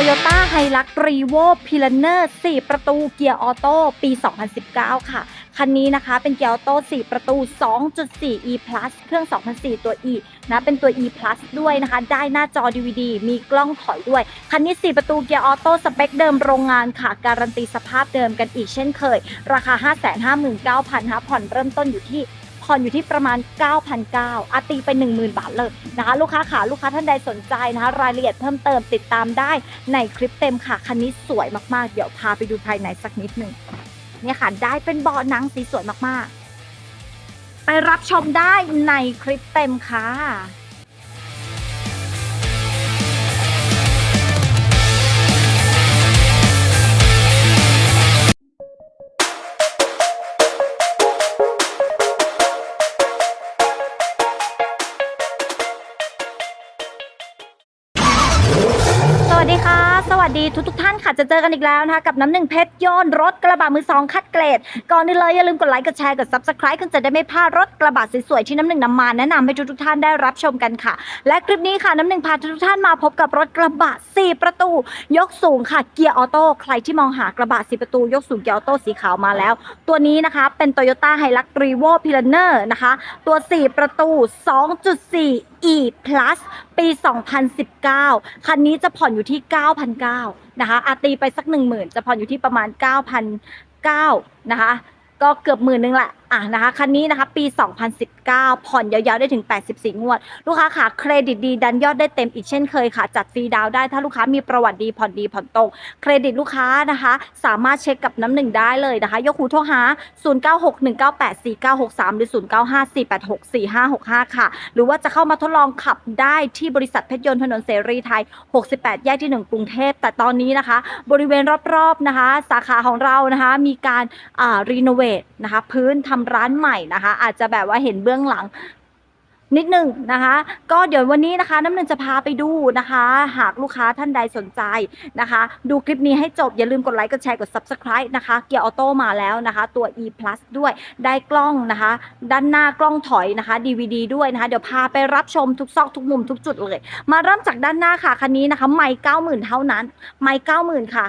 Toyota h i l u x r e v o p i l a n e r 4 ประตูเกียร์ออโต้ปี 2019 ค่ะ คันนี้นะคะเป็นเกียร์ออโต้ 4 ประตู 2.4 e plus เครื่อง 2004 ตัว e นะเป็นตัว e plus ด้วยนะคะ ได้หน้าจอ DVD มีกล้องถอยด้วย คันนี้ 4 ประตูเกียร์ออโต้สเปคเดิมโรงงานค่ะ การันตีสภาพเดิมกันอีกเช่นเคย ราคา 559,000นะคะผ่อนเริ่มต้นอยู่ที่ ผ่อนอยู่ที่ประมาณ 9,900อาตีไป 10,000 บาทเลยนะคะลูกค้าขาลูกค้าท่านใดสนใจนะคะรายละเอียดเพิ่มเติมติดตามได้ในคลิปเต็มค่ะคันนี้สวยมากๆ เดี๋ยวพาไปดูภายในสักนิดหนึ่งเนี่ยค่ะได้เป็นเบาะหนังสีสวยมากๆ ไปรับชมได้ในคลิปเต็มค่ะ ดีค่ะ สวัสดีทุกทุกท่านค่ะ จะเจอกันอีกแล้วนะคะ กับน้ำหนึ่งเพชรโยนรถกระบะมือสองคัดเกรด ก่อนอื่นเลยอย่าลืมกดไลค์ กดแชร์ กด subscribe กันจะได้ไม่พลาดรถกระบะสวยๆที่น้ำหนึ่งนำมาแนะนำให้ทุกๆท่านได้รับชมกันค่ะ และคลิปนี้ค่ะน้ำหนึ่งพาทุกท่านมาพบกับรถกระบะ 4 ประตู ยกสูงค่ะ เกียร์ออโต้ ใครที่มองหากระบะ 4 ประตู ยกสูงเกียร์ออโต้สีขาวมาแล้ว ตัวนี้นะคะ เป็น Toyota Hilux Revo p i l a n e r นะคะ ตัว 4 ประตู 2.4 e plus ปี 2019 คันนี้จะผ่อนอยู่ที่9,900นะคะอาตีไปสัก 10,000 จะผ่อนอยู่ที่ประมาณ 9,900นะคะ ก็เกือบหมื่นนึงแหละ อะนะคะคันนี้นะคะปี 2019 ผ่อนยาวๆได้ถึง 84 งวด ลูกค้าค่ะเครดิตดีดันยอดได้เต็มอีกเช่นเคยค่ะ จัดฟรีดาวได้ถ้าลูกค้ามีประวัติดีผ่อนดีผ่อนตรง เครดิตลูกค้านะคะ สามารถเช็คกับน้ำหนึ่งได้เลยนะคะ ยกหูโทรหา 0961984963 หรือ 0954864565 ค่ะ หรือว่าจะเข้ามาทดลองขับได้ที่บริษัทเพชรยนต์ถนนเสรีไทย 68 แยกที่ 1 กรุงเทพ แต่ตอนนี้นะคะ บริเวณรอบๆนะคะ สาขาของเรานะคะมีการอ่ารีโนเวทนะคะพื้นทำร้านใหม่นะคะ อาจจะแบบว่าเห็นเบื้องหลัง นิดหนึ่งนะคะ ก็เดี๋ยววันนี้นะคะ น้ำหนึ่งจะพาไปดูนะคะ หากลูกค้าท่านใดสนใจนะคะ ดูคลิปนี้ให้จบอย่าลืมกดไลค์กดแชร์กด subscribe นะคะ เกียร์ออโต้มาแล้วนะคะ ตัว e plus ด้วยได้กล้องนะคะ ด้านหน้ากล้องถอยนะคะ DVD ด้วยนะคะ เดี๋ยวพาไปรับชมทุกซอกทุกมุมทุกจุดเลย มาเริ่มจากด้านหน้าค่ะคันนี้นะคะ ไม่90,000เท่านั้น ไม่90,000ค่ะ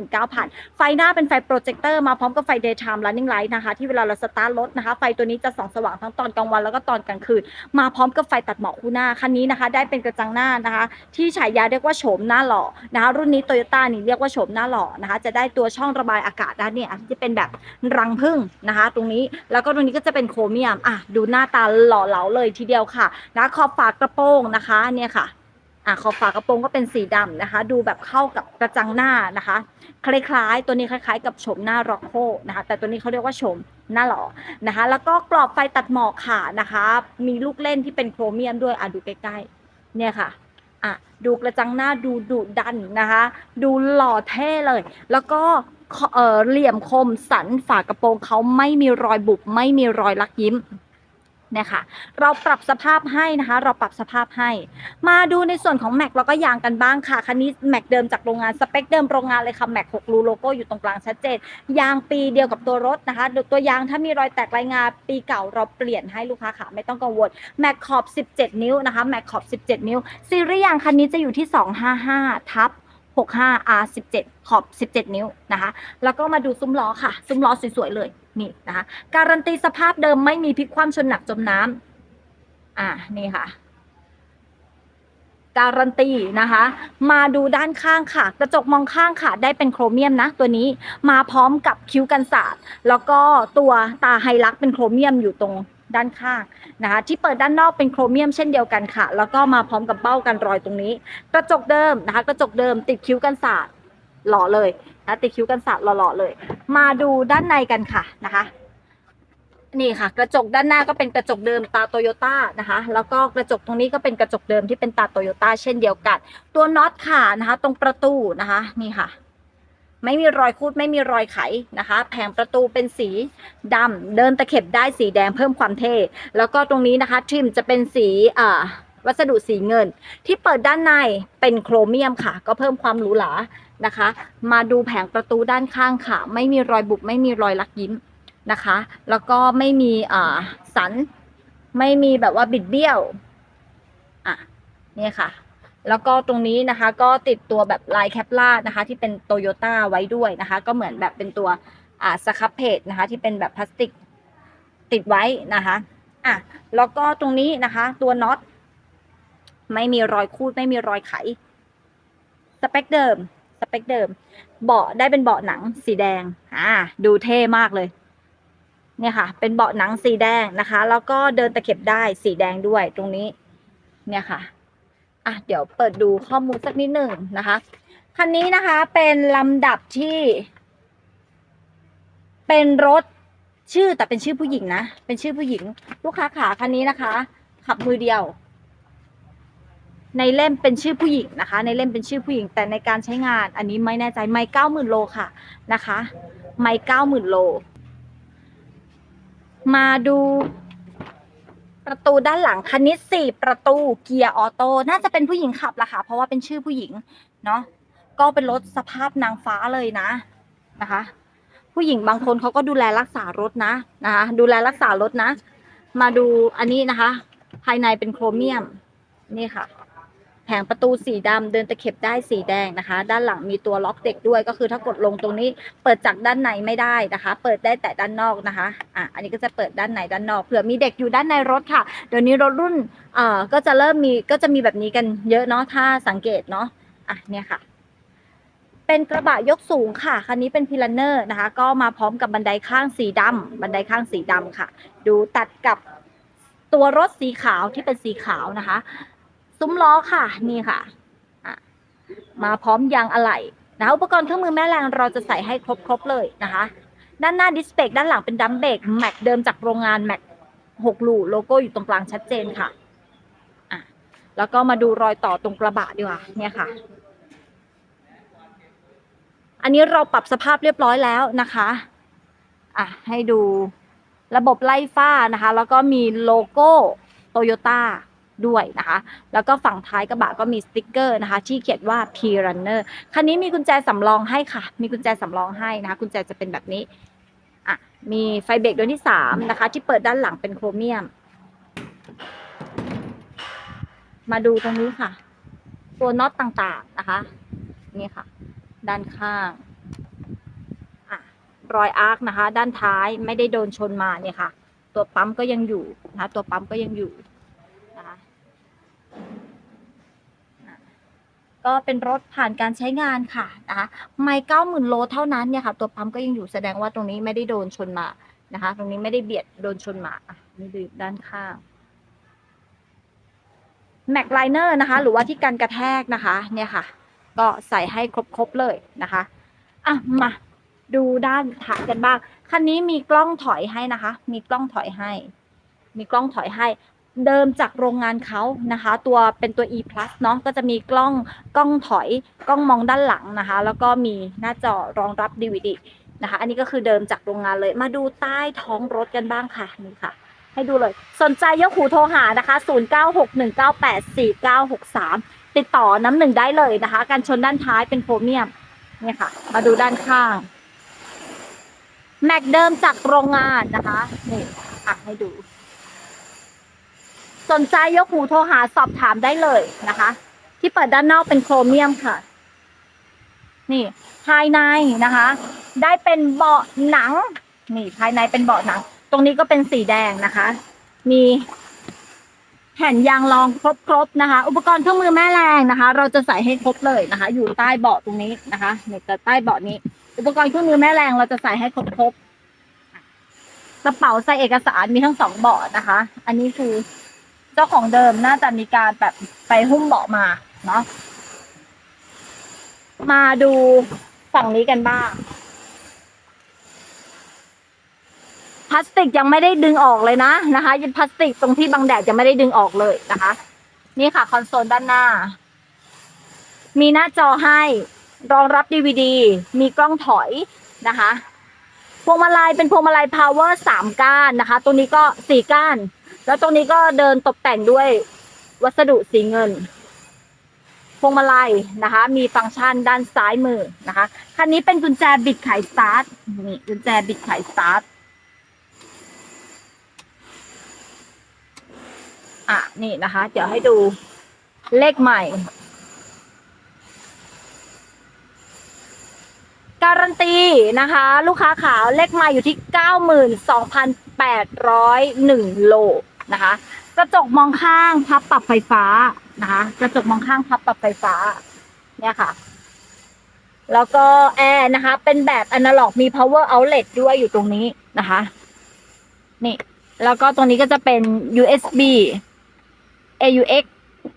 559,000ไฟหน้าเป็นไฟโปรเจคเตอร์มาพร้อมกับไฟ daytime running light นะคะ ที่เวลาเราสตาร์ทรถนะคะ ไฟตัวนี้จะส่องสว่างทั้งตอนกลางวันแล้วก็ตอนกลางคืนมาพร้อมกับไฟตัดหมอกคู่หน้าคันนี้นะคะ ได้เป็นกระจังหน้านะคะ ที่ฉายาเรียกว่าโฉมหน้าหล่อนะคะรุ่นนี้โตโยต้านี่เรียกว่าโฉมหน้าหล่อนะคะ จะได้ตัวช่องระบายอากาศด้านเนี่ยจะเป็นแบบรังผึ้งนะคะ ตรงนี้แล้วก็ตรงนี้ก็จะเป็นโครเมียมอะดูหน้าตาหล่อเหลาเลยทีเดียวค่ะนะขอบฝากระโปรงนะคะเนี่ยค่ะอะขอบฝากระโปรงก็เป็นสีดำนะคะ ดูแบบเข้ากับกระจังหน้านะคะ คล้ายๆ ตัวนี้คล้าย ๆ กับโฉมหน้าร็อกโคนะคะ แต่ตัวนี้เขาเรียกว่าโฉม หน้าหล่อนะคะ แล้วก็กรอบไฟตัดหมอกค่ะนะคะ มีลูกเล่นที่เป็นโครเมียมด้วยอะดูใกล้ๆเนี่ยค่ะอะดูกระจังหน้าดูดุดันนะคะ ดูหล่อเท่เลย แล้วก็เออเหลี่ยมคมสันฝากระโปรงเขาไม่มีรอยบุบไม่มีรอยลักยิ้ม เนี่ยค่ะ เราปรับสภาพให้นะคะ เราปรับสภาพให้ มาดูในส่วนของแม็กแล้วก็ยางกันบ้างค่ะ คันนี้แม็กเดิมจากโรงงานสเปคเดิมโรงงานเลยค่ะแม็ก6รูโลโก้อยู่ตรงกลางชัดเจน ยางปีเดียวกับตัวรถนะคะ ตัวยางถ้ามีรอยแตกรายงานปีเก่าเราเปลี่ยนให้ลูกค้าค่ะไม่ต้องกังวลแม็กขอบ 17 นิ้วนะคะแม็กขอบ 17 นิ้วซีรีส์ยางคันนี้จะอยู่ที่ 255 ทับ 65 R17 ขอบ 17 นิ้วนะคะ แล้วก็มาดูซุ้มล้อค่ะ ซุ้มล้อสวยๆเลยนี่นะคะ การันตีสภาพเดิมไม่มีพลิกคว่ำชนหนักจมน้ำอ่านี่ค่ะ การันตีนะคะ มาดูด้านข้างค่ะ กระจกมองข้างค่ะ ได้เป็นโครเมียมนะ ตัวนี้มาพร้อมกับคิ้วกันศาสตร์ แล้วก็ตัวตาไฮลักเป็นโครเมียมอยู่ตรง ด้านข้างนะคะที่เปิดด้านนอกเป็นโครเมียมเช่นเดียวกันค่ะ แล้วก็มาพร้อมกับเบ้ากันรอยตรงนี้ กระจกเดิมนะคะ กระจกเดิมติดคิ้วกันศาสตร์หล่อเลยนะติดคิ้วกันศาสตร์หล่อๆเลย มาดูด้านในกันค่ะนะคะ นี่ค่ะ กระจกด้านหน้าก็เป็นกระจกเดิมตาโตโยต้านะคะ แล้วก็กระจกตรงนี้ก็เป็นกระจกเดิมที่เป็นตาโตโยต้าเช่นเดียวกัน ตัวน็อตค่ะนะคะ ตรงประตูนะคะ นี่ค่ะ ไม่มีรอยคูดไม่มีรอยไขนะคะ แผงประตูเป็นสีดำเดินตะเข็บได้สีแดงเพิ่มความเท่ แล้วก็ตรงนี้นะคะทริมจะเป็นสีอ่าวัสดุสีเงิน ที่เปิดด้านในเป็นโครเมียมค่ะ ก็เพิ่มความหรูหรานะคะ มาดูแผงประตูด้านข้างค่ะ ไม่มีรอยบุบไม่มีรอยลักยิ้มนะคะ แล้วก็ไม่มีอ่าสัน ไม่มีแบบว่าบิดเบี้ยวอะนี่ค่ะ แล้วก็ตรงนี้นะคะก็ติดตัวแบบลายแคปล่านะคะ ที่เป็นโตโยต้าไว้ด้วยนะคะ ก็เหมือนแบบเป็นตัวอ่าสครับเพจนะคะ ที่เป็นแบบพลาสติกติดไว้นะคะอะแล้วก็ตรงนี้นะคะ ตัวน็อตไม่มีรอยคูดไม่มีรอยไข สเปคเดิม สเปคเดิม เบาะได้เป็นเบาะหนังสีแดงอ่าดูเท่มากเลยเนี่ยค่ะ เป็นเบาะหนังสีแดงนะคะ แล้วก็เดินตะเข็บได้สีแดงด้วยตรงนี้ เนี่ยค่ะ อะเดี๋ยวเปิดดูข้อมูลสักนิดหนึ่งนะคะ คันนี้นะคะเป็นลำดับที่ เป็นรถชื่อแต่เป็นชื่อผู้หญิงนะ เป็นชื่อผู้หญิง ลูกค้าขาคันนี้นะคะ ขับมือเดียว ในเล่มเป็นชื่อผู้หญิงนะคะ ในเล่มเป็นชื่อผู้หญิง แต่ในการใช้งานอันนี้ไม่แน่ใจไม่เก้าหมื่นโลค่ะนะคะ ไม่เก้าหมื่นโล มาดู ประตูด้านหลังคันนี้สี่ประตูเกียร์ออโต้น่าจะเป็นผู้หญิงขับละค่ะ เพราะว่าเป็นชื่อผู้หญิงเนาะก็เป็นรถสภาพนางฟ้าเลยนะนะคะ ผู้หญิงบางคนเขาก็ดูแลรักษารถนะนะคะ ดูแลรักษารถนะ มาดูอันนี้นะคะ ภายในเป็นโครเมียมนี่ค่ะ แผงประตูสีดำเดินตะเข็บได้สีแดงนะคะ ด้านหลังมีตัวล็อกเด็กด้วยก็คือถ้ากดลงตรงนี้เปิดจากด้านในไม่ได้นะคะ เปิดได้แต่ด้านนอกนะคะอะอันนี้ก็จะเปิดด้านในด้านนอกเผื่อมีเด็กอยู่ด้านในรถค่ะเดี๋ยวนี้รถรุ่นเอ่อก็จะเริ่มมีก็จะมีแบบนี้กันเยอะเนาะถ้าสังเกตเนาะอะเนี่ยค่ะเป็นกระบะยกสูงค่ะ คันนี้เป็นพิลันเนอร์นะคะ ก็มาพร้อมกับบันไดข้างสีดำบันไดข้างสีดำค่ะ ดูตัดกับตัวรถสีขาวที่เป็นสีขาวนะคะ ซุ้มล้อค่ะนี่ค่ะะมาพร้อมยางอะไหล่นะคะอุปกรณ์เครื่องมือแม่แรงเราจะใส่ให้ครบครบๆเลยนะคะ ด้านหน้าดิสเบรกด้านหลังเป็นดัมเบรกแม็กเดิมจากโรงงานแม็กหกลูโลโก้อยู่ตรงกลางชัดเจนค่ะอะ แล้วก็มาดูรอยต่อตรงกระบะดีกว่าเนี่ยค่ะ อันนี้เราปรับสภาพเรียบร้อยแล้วนะคะอะให้ดูระบบไล่ฟ้านะคะ แล้วก็มีโลโก้โตโยต้า ด้วยนะคะ แล้วก็ฝั่งท้ายกระบะก็มีสติกเกอร์นะคะ ที่เขียนว่า P Runner คันนี้มีกุญแจสำรองให้ค่ะ มีกุญแจสำรองให้นะคะกุญแจจะเป็นแบบนี้อะมีไฟเบรกดวงที่สามนะคะ ที่เปิดด้านหลังเป็นโครเมียม มาดูตรงนี้ค่ะ ตัวน็อตต่างๆนะคะ นี่ค่ะ ด้านข้างอะรอยอาร์คนะคะ ด้านท้ายไม่ได้โดนชนมาเนี่ยค่ะ ตัวปั๊มก็ยังอยู่นะคะตัวปั๊มก็ยังอยู่นะคะอะ ก็เป็นรถผ่านการใช้งานค่ะนะคะไม่เก้าหมื่นโลเท่านั้นเนี่ยค่ะ ตัวปั๊มก็ยังอยู่แสดงว่าตรงนี้ไม่ได้โดนชนมานะคะ ตรงนี้ไม่ได้เบียดโดนชนมาอะนี่ดูด้านข้างแม็กไลเนอร์นะคะ หรือว่าที่กันกระแทกนะคะ เนี่ยค่ะ ก็ใส่ให้ครบๆเลยนะคะอะมาดูด้านท้ายกันบ้าง คันนี้มีกล้องถอยให้นะคะ มีกล้องถอยให้ มีกล้องถอยให้ เดิมจากโรงงานเขานะคะ ตัวเป็นตัว e plus เนาะก็จะมีกล้องกล้องถอยกล้องมองด้านหลังนะคะ แล้วก็มีหน้าจอรองรับ DVD นะคะ อันนี้ก็คือเดิมจากโรงงานเลย มาดูใต้ท้องรถกันบ้างค่ะนี่ค่ะ ให้ดูเลย สนใจยกหูโทรหานะคะ 0961984963 ติดต่อน้ำหนึ่งได้เลยนะคะ การชนด้านท้ายเป็นโครเมียมเนี่ยค่ะ มาดูด้านข้างแม็กเดิมจากโรงงานนะคะนี่อะให้ดู สนใจยกหูโทรหาสอบถามได้เลยนะคะ ที่เปิดด้านนอกเป็นโครเมียมค่ะ นี่ภายในนะคะ ได้เป็นเบาะหนัง นี่ภายในเป็นเบาะหนัง ตรงนี้ก็เป็นสีแดงนะคะ มีแผ่นยางรองครบๆนะคะ อุปกรณ์เครื่องมือแม่แรงนะคะ เราจะใส่ให้ครบเลยนะคะ อยู่ใต้เบาะตรงนี้นะคะเนี่ยใต้เบาะนี้ อุปกรณ์เครื่องมือแม่แรงเราจะใส่ให้ครบๆกระเป๋าใส่เอกสารมีทั้งสองเบาะนะคะ อันนี้คือ เจ้าของเดิมน่าจะมีการแบบไปหุ้มเบาะมาเนาะมาดูฝั่งนี้กันบ้างพลาสติกยังไม่ได้ดึงออกเลยนะนะคะยังพลาสติกตรงที่บังแดดยังไม่ได้ดึงออกเลยนะคะ นี่ค่ะคอนโซลด้านหน้า มีหน้าจอให้รองรับ DVD มีกล้องถอยนะคะพวงมาลัยเป็นพวงมาลัย power สามก้านนะคะตรงนี้ก็สี่ก้าน แล้วตรงนี้ก็เดินตกแต่งด้วยวัสดุสีเงิน พวงมาลัยนะคะ มีฟังก์ชันด้านซ้ายมือนะคะ คันนี้เป็นกุญแจบิดไขสตาร์ทนี่กุญแจบิดไขสตาร์ทอะนี่นะคะ เดี๋ยวให้ดูเลขใหม่ การันตีนะคะ ลูกค้าขาวเลขใหม่อยู่ที่ 92,801 โล นะคะ กระจกมองข้างพับปรับไฟฟ้านะคะ กระจกมองข้างพับปรับไฟฟ้า เนี่ยค่ะ แล้วก็แอร์นะคะ เป็นแบบอนาล็อกมี power outlet ด้วยอยู่ตรงนี้นะคะ นี่ แล้วก็ตรงนี้ก็จะเป็น USB AUX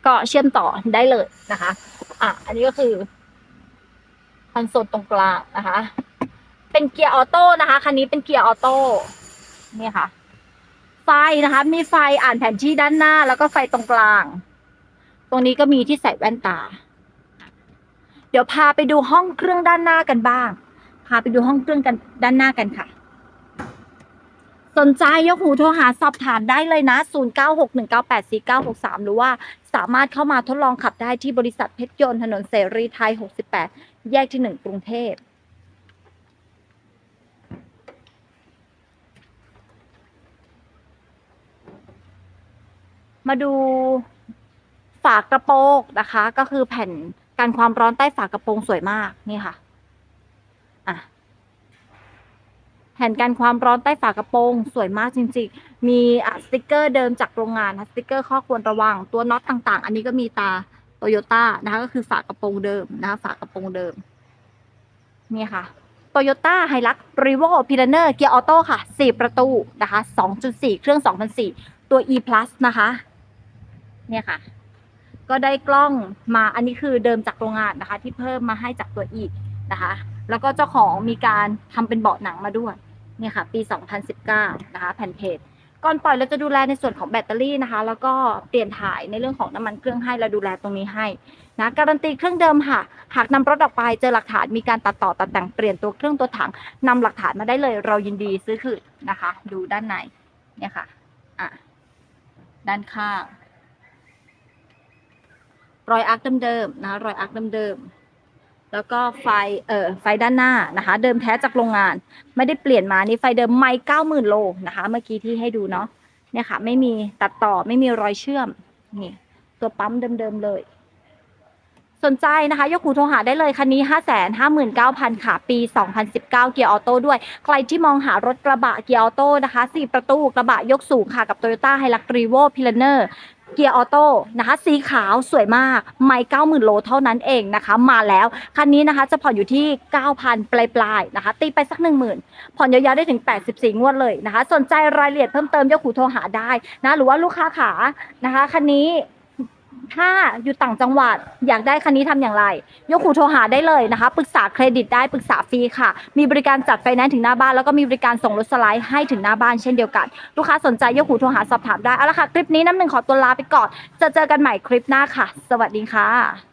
ก็เชื่อมต่อได้เลยนะคะ อะ อันนี้ก็คือคอนโซลตรงกลางนะคะ เป็นเกียร์ออโต้นะคะ คันนี้เป็นเกียร์ออโต้นี่ค่ะ ฟนะคะ มีไฟอ่านแผนที่ด้านหน้า แล้วก็ไฟตรงกลาง ตรงนี้ก็มีที่ใส่แว่นตา เดี๋ยวพาไปดูห้องเครื่องด้านหน้ากันบ้าง พาไปดูห้องเครื่องกันด้านหน้ากันค่ะ สนใจยกหูโทรหาสอบถามได้เลยนะ 0961984963 หรือว่าสามารถเข้ามาทดลองขับได้ที่บริษัทเพชรยนต์ถนนเสรีไทย 68 แยกที่ 1 กรุงเทพ มาดูฝากระโปรงนะคะ ก็คือแผ่นกันความร้อนใต้ฝากระโปรงสวยมากนี่ค่ะอะแผ่นกันความร้อนใต้ฝากระโปรงสวยมากจริง ๆ มีสติกเกอร์เดิมจากโรงงานนะสติกเกอร์ข้อควรระวังตัวน็อตต่างๆ อันนี้ก็มีตาโตโยต้านะคะก็คือฝากระโปรงเดิมนะคะฝากระโปรงเดิมนี่ค่ะโตโยต้าไฮลักรีโวพิลเนอร์เกียร์ออโต้ค่ะ 4 ประตูนะคะ 2.4 เครื่อง 2004 ตัว e plus นะคะ เนี่ยค่ะ ก็ได้กล้องมาอันนี้คือเดิมจากโรงงานนะคะ ที่เพิ่มมาให้จากตัว e นะคะ แล้วก็เจ้าของมีการทำเป็นเบาะหนังมาด้วยเนี่ยค่ะ ปี 2019 นะคะ แผ่นเพจก่อนปล่อยเราจะดูแลในส่วนของแบตเตอรี่นะคะ แล้วก็เปลี่ยนถ่ายในเรื่องของน้ำมันเครื่องให้เราดูแลตรงนี้ให้นะการันตีเครื่องเดิมค่ะ หากนำรถออกไปเจอหลักฐานมีการตัดต่อตัดแต่งเปลี่ยนตัวเครื่องตัวถังนำหลักฐานมาได้เลย เรายินดีซื้อคืนนะคะ ดูด้านในเนี่ยค่ะอะด้านข้าง รอยอาร์คเดิมๆนะคะรอยอาร์คเดิมๆแล้วก็ไฟเอ่อไฟด้านหน้านะคะ เดิมแท้จากโรงงาน ไม่ได้เปลี่ยนมานี่ไฟเดิมไม่เก้าหมื่นโลนะคะ เมื่อกี้ที่ให้ดูเนาะเนี่ยค่ะ ไม่มีตัดต่อไม่มีรอยเชื่อมนี่ตัวปั๊มเดิมๆเลย สนใจนะคะ ยกหูโทรหาได้เลยคันนี้ 5 5 9 0 0 0 ค่ะ ปี 2019 เกียร์ออโต้ด้วย ใครที่มองหารถกระบะเกียร์ออโต้นะคะ 4 ประตูกระบะยกสูงค่ะ กับ Toyota h i l u x r e v o p i l a n e r เกียร์ออโต้นะคะ สีขาวสวยมาก ไม่เก้าหมื่นโลเท่านั้นเองนะคะ มาแล้ว คันนี้นะคะจะผ่อนอยู่ที่ 9,000 ปลายปลายๆนะคะ ตีไปสัก 10,000 ผ่อนยาวๆได้ถึง 84 งวดเลยนะคะ สนใจรายละเอียดเพิ่มเติมยกหูโทรหาได้นะ หรือว่าลูกค้าขานะคะ คันนี้ ถ้าอยู่ต่างจังหวัดอยากได้คันนี้ทำอย่างไร ยกหูโทรหาได้เลยนะคะ ปรึกษาเครดิตได้ปรึกษาฟรีค่ะ มีบริการจัดไฟแนนซ์ถึงหน้าบ้าน แล้วก็มีบริการส่งรถสไลด์ให้ถึงหน้าบ้านเช่นเดียวกัน ลูกค้าสนใจยกหูโทรหาสอบถามได้ เอาละค่ะ คลิปนี้น้ำหนึ่งขอตัวลาไปก่อน จะเจอกันใหม่คลิปหน้าค่ะ สวัสดีค่ะ